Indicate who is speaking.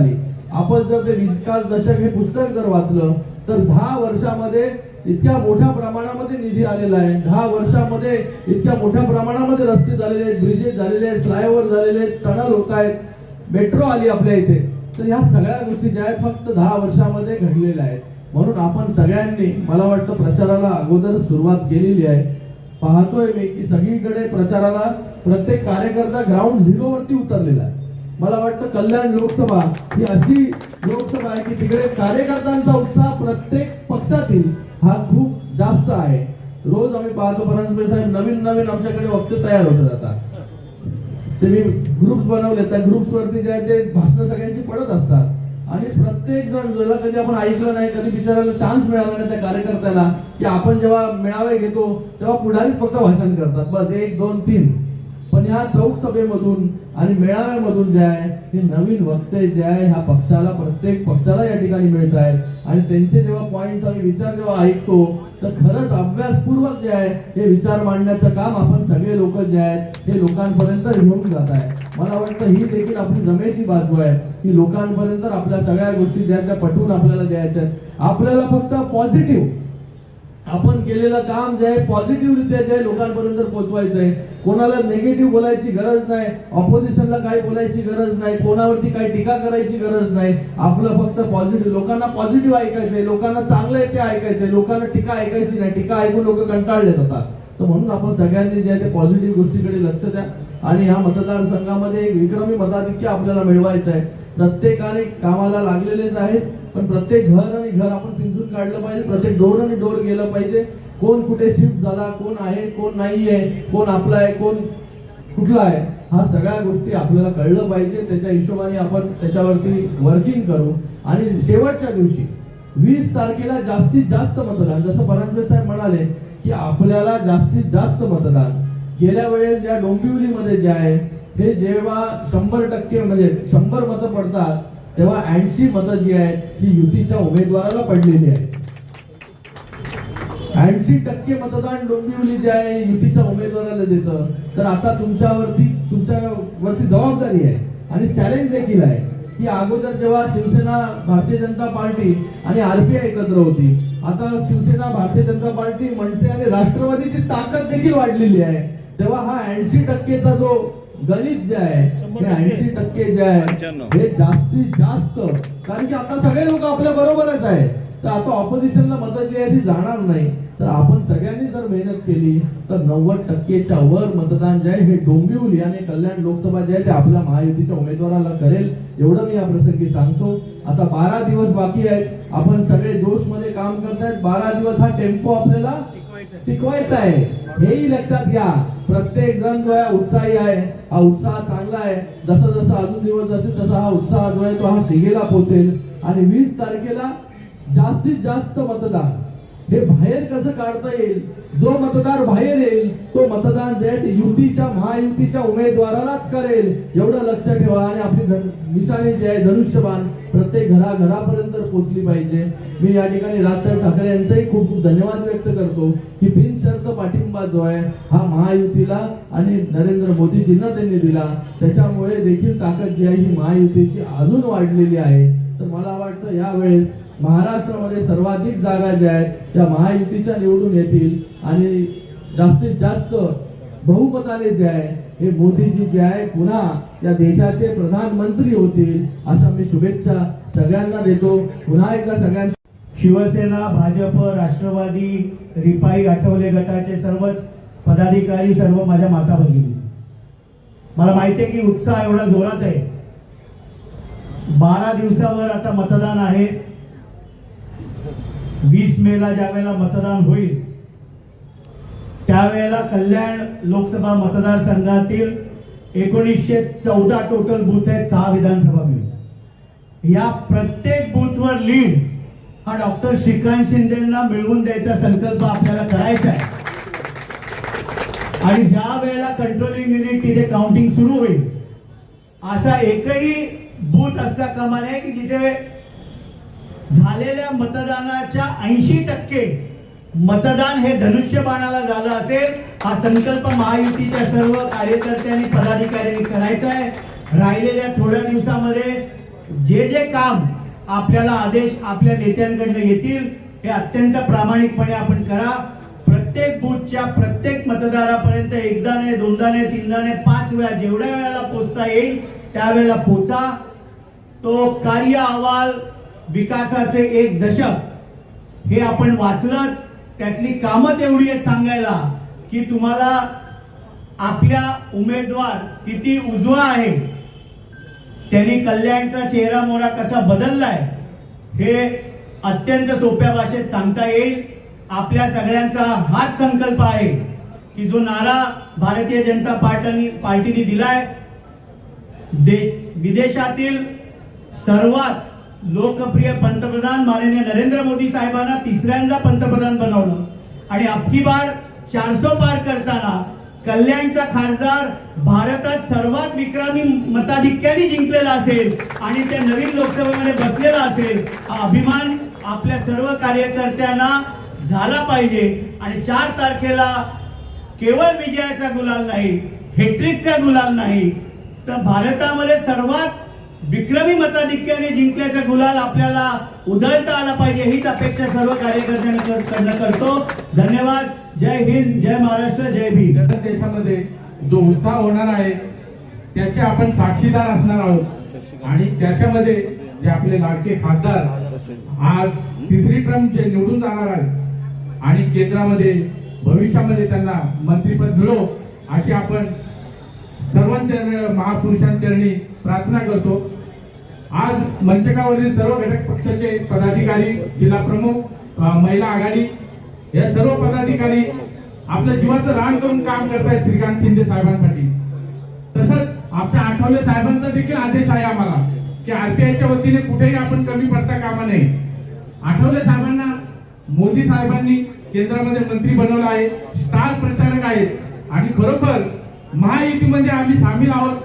Speaker 1: झाली. आपण जर ते विकास दशक हे पुस्तक जर वाचलं तर दहा वर्षामध्ये इतक्या मोठ्या प्रमाणामध्ये निधी आलेला आहे. दहा वर्षामध्ये इतक्या मोठ्या प्रमाणामध्ये रस्ते झालेले आहेत ब्रिजेस झालेले आहेत फ्लायओव्हर झालेले आहेत टनल होत आहेत. मेट्रो आली आपल्या इथे. तर ह्या सगळ्या गोष्टी ज्या आहेत फक्त दहा वर्षामध्ये घडलेल्या आहेत. म्हणून आपण सगळ्यांनी मला वाटतं प्रचाराला अगोदर सुरुवात केलेली आहे. पाहतोय मी की सगळीकडे प्रचाराला प्रत्येक कार्यकर्ता ग्राउंड झिरो वरती उतरलेला आहे. मला वाटतं कल्याण लोकसभा ही अशी लोकसभा आहे की तिकडे कार्यकर्त्यांचा उत्साह प्रत्येक पक्षातील हा खूप जास्त आहे. रोज आम्ही पाहतो परांजपे साहेब नवीन नवीन आमच्याकडे वक्ते तयार होत जातात. ते मी ग्रुप्स बनवले त्या ग्रुप्स वरती जे आहे ते भाषण सगळ्यांची पडत असतात. आणि प्रत्येक जण ज्याला कधी आपण ऐकलं नाही कधी बिचारायला चान्स मिळाला नाही त्या कार्यकर्त्याला की आपण जेव्हा मेळावे घेतो तेव्हा पुढारीच फक्त भाषण करतात. बस एक दोन तीन. पण ह्या चौक सभेमधून आणि मेळाव्यामधून जे आहे हे नवीन वक्ते जे आहे ह्या पक्षाला प्रत्येक पक्षाला या ठिकाणी मिळत आहेत. आणि त्यांचे जेव्हा पॉईंट आम्ही विचार जेव्हा ऐकतो तर खरंच अभ्यासपूर्वक जे आहे हे विचार मांडण्याचं काम आपण सगळे लोक जे आहेत हे लोकांपर्यंत घेऊन जात आहे मला वाटतं ही देखील आपली जमेची बाजू आहे की लोकांपर्यंत आपल्या सगळ्या गोष्टी ज्या त्या पटवून आपल्याला द्यायच्या आहेत. आपल्याला फक्त पॉझिटिव्ह आपण केलेलं काम जे आहे पॉझिटिव्हरित्या जे आहे लोकांपर्यंत पोहोचवायचं आहे. कोणाला निगेटिव्ह बोलायची गरज नाही ऑपोजिशनला काही बोलायची गरज नाही कोणावरती काही टीका करायची गरज नाही. आपलं फक्त पॉझिटिव्ह लोकांना पॉझिटिव्ह ऐकायचं आहे लोकांना चांगलं आहे ते ऐकायचं आहे लोकांना टीका ऐकायची नाही टीका ऐकून लोक कंटाळले जातात तर म्हणून आपण सगळ्यांनी जे आहे ते पॉझिटिव्ह गोष्टीकडे लक्ष द्या. आणि ह्या मतदारसंघामध्ये एक विक्रमी मताधिक्य आपल्याला मिळवायचं आहे. प्रत्येकाने कामाला लागलेलेच आहेत. पण प्रत्येक घर आणि घर आपण पिंजून काढलं पाहिजे प्रत्येक डोर आणि डोर गेलं पाहिजे. कोण कुठे शिफ्ट झाला कोण आहे कोण नाही आहे कोण आपला आहे कोण कुठला आहे हा सगळ्या गोष्टी आपल्याला कळलं पाहिजे. त्याच्या हिशोबाने आपण त्याच्यावरती वर्किंग करू. आणि शेवटच्या दिवशी वीस तारखेला जास्तीत जास्त मतदान जसं परांजपे साहेब म्हणाले की आपल्याला जास्तीत जास्त मतदान. गेल्या वेळेस या डोंबिवलीमध्ये जे आहे हे जेव्हा शंभर टक्के म्हणजे शंभर मतं पडतात तेव्हा ऐंशी मतं जी आहेत ही युतीच्या उमेदवाराला पडलेली आहे ऐंशी टक्के मतदान डोंबिवली जे आहे युतीच्या उमेदवाराला देतं. तर आता तुमच्यावरती तुमच्यावरती जबाबदारी आहे आणि चॅलेंज देखील आहे. की अगोदर जेव्हा शिवसेना भारतीय जनता पार्टी आणि आरपीआय एकत्र होती आता शिवसेना भारतीय जनता पार्टी मनसे आणि राष्ट्रवादीची ताकद देखील वाढलेली आहे. तेव्हा हा ऐंशी टक्केचा जो गणित जे आहे हे ऐंशी टक्के जे आहे हे जास्तीत जास्त. कारण की आता सगळे लोक आपल्या बरोबरच आहे तर आता ऑपोजिशनला मतं जी आहे ती जाणार नाही. तर आपण सगळ्यांनी जर मेहनत केली तर नव्वद टक्केच्या वर मतदान जे आहे हे डोंबिवली आणि कल्याण लोकसभा जे आहे ते आपल्या महायुतीच्या उमेदवाराला करेल. एवढं मी या प्रसंगी सांगतो. आता बारा दिवस बाकी आहेत. आपण सगळे जोशमध्ये काम करतायत. बारा दिवस हा टेम्पो आपल्याला टिकवायचा आहे. हेही लक्षात घ्या. प्रत्येक जण जो आहे उत्साही आहे. हा उत्साह चांगला आहे. जसं जसं अजून दिवस असेल तसा हा उत्साह जो आहे तो हा शिगेला पोहोचेल आणि वीस तारखेला जास्तीत जास्त मतदान. हे बाहेर कसं काढता येईल? जो मतदार बाहेर येईल तो मतदान जे आहे युतीच्या महायुतीच्या उमेदवारालाच करेल. एवढं लक्ष ठेवा आणि आपली निशाणी जे आहे धनुष्यबाण प्रत्येक घराघरापर्यंत पोहोचली पाहिजे. मी या ठिकाणी राजसाहेब ठाकरे यांचाही खूप खूप धन्यवाद व्यक्त करतो की बिनशर्त पाठिंबा जो आहे हा महायुतीला आणि नरेंद्र मोदीजींना त्यांनी दिला. त्याच्यामुळे देखील ताकद जी आहे ही महायुतीची अजून वाढलेली आहे. तर मला वाटतं यावेळेस महाराष्ट्रामध्ये सर्वाधिक जागा ज्या आहेत त्या महायुतीच्या निवडून येतील. आणि जास्तीत जास्त बहुमताने जे आहे हे मोदीजी जे आहे पुन्हा या देशाचे प्रधानमंत्री होतील अशा मी शुभेच्छा सगळ्यांना देतो. पुन्हा एकदा सगळ्यांना
Speaker 2: शिवसेना भाजप राष्ट्रवादी रिपाई आठवले गटाचे सर्वच पदाधिकारी सर्व माझ्या माता भगिनी मला माहिती आहे की उत्साह एवढा जोरात आहे. बारा दिवसावर आता मतदान आहे. वीस मेला ज्या वेळेला मतदान होईल त्यावेळेला कल्याण लोकसभा मतदारसंघातील एकोणीसशे चौदा टोटल बूथ आहेत सहा विधानसभा मिळून या प्रत्येक बूथवर लीड हा डॉक्टर श्रीकांत शिंदेना मिळवून द्यायचा संकल्प आपल्याला करायचा आहे. आणि ज्या वेळेला कंट्रोलिंग युनिट तिथे काउंटिंग सुरू होईल असा एकही बूथ असता कामा नये की जिथे झालेल्या मतदानाच्या ऐंशी टक्के मतदान हे धनुष्यबाणाला झालं असेल हा संकल्प महायुतीच्या सर्व कार्यकर्त्यांनी पदाधिकाऱ्यांनी करायचा आहे. राहिलेल्या थोड्या दिवसामध्ये जे जे काम आपल्याला आदेश आपल्या नेत्यांकडनं येतील हे अत्यंत प्रामाणिकपणे आपण करा. प्रत्येक बूथच्या प्रत्येक मतदारापर्यंत एकदा नाही दोनदा नाही तीनदा नाही पाच वेळा जेवढ्या वेळेला पोचता येईल त्यावेळेला पोचा. तो कार्य अहवाल विकासाचे एक दशक हे आपण वाचलं त्यातली कामच एवढी आहेत सांगायला की तुम्हाला आपल्या उमेदवार किती उजवा आहे त्यांनी कल्याणचा चेहरा मोहरा कसा बदललाय हे अत्यंत सोप्या भाषेत सांगता येईल. आपल्या सगळ्यांचा हाच संकल्प आहे की जो नारा भारतीय जनता पार्टी पार्टीने दिलाय दे विदेशातील सर्वात लोकप्रिय पंतप्रधान माननीय नरेंद्र मोदी साहेबांना तिसऱ्यांदा पंतप्रधान बनवलं आणि अख्खी बार चारसो पार करताना कल्याणचा खासदार भारतात सर्वात विक्रमी मताधिक्याने जिंकलेला असेल आणि ते नवीन लोकसभेमध्ये बसलेला असेल हा अभिमान आपल्या सर्व कार्यकर्त्यांना झाला पाहिजे. आणि चार तारखेला केवळ विजयाचा गुलाल नाही हेट्रिकचा गुलाल नाही तर भारतामध्ये सर्वात विक्रमी मताधिक्याने जिंकल्याचा गुलाल आपल्याला उधळता आला पाहिजे हीच अपेक्षा सर्व कार्यकर्त्यांकडनं करतो. धन्यवाद. जय हिंद जय महाराष्ट्र जय भीम.
Speaker 3: देशामध्ये जो उत्साह होणार आहे त्याचे आपण साक्षीदार असणार आहोत. आणि त्याच्यामध्ये जे आपले लाडके खासदार आज तिसरी टर्म जे निवडून जाणार आहेत आणि केंद्रामध्ये भविष्यामध्ये त्यांना मंत्रीपद मिळो अशी आपण सर्वांच्या महापुरुषांचरणी प्रार्थना करतो. आज मंचकावरील सर्व घटक पक्षाचे पदाधिकारी जिल्हा प्रमुख महिला आघाडी या सर्व पदाधिकारी आपल्या जीवाचं रान करून काम करतायत श्रीकांत शिंदे साहेबांसाठी. तसंच आमच्या आठवले साहेबांचा देखील आदेश आहे आम्हाला की आरपीआयच्या वतीने कुठेही आपण कमी पडता कामा नये. आठवले साहेबांना मोदी साहेबांनी केंद्रामध्ये मंत्री बनवलं आहे स्टार प्रचारक आहेत. आणि खरोखर महायुतीमध्ये म्हणजे आम्ही सामील आहोत.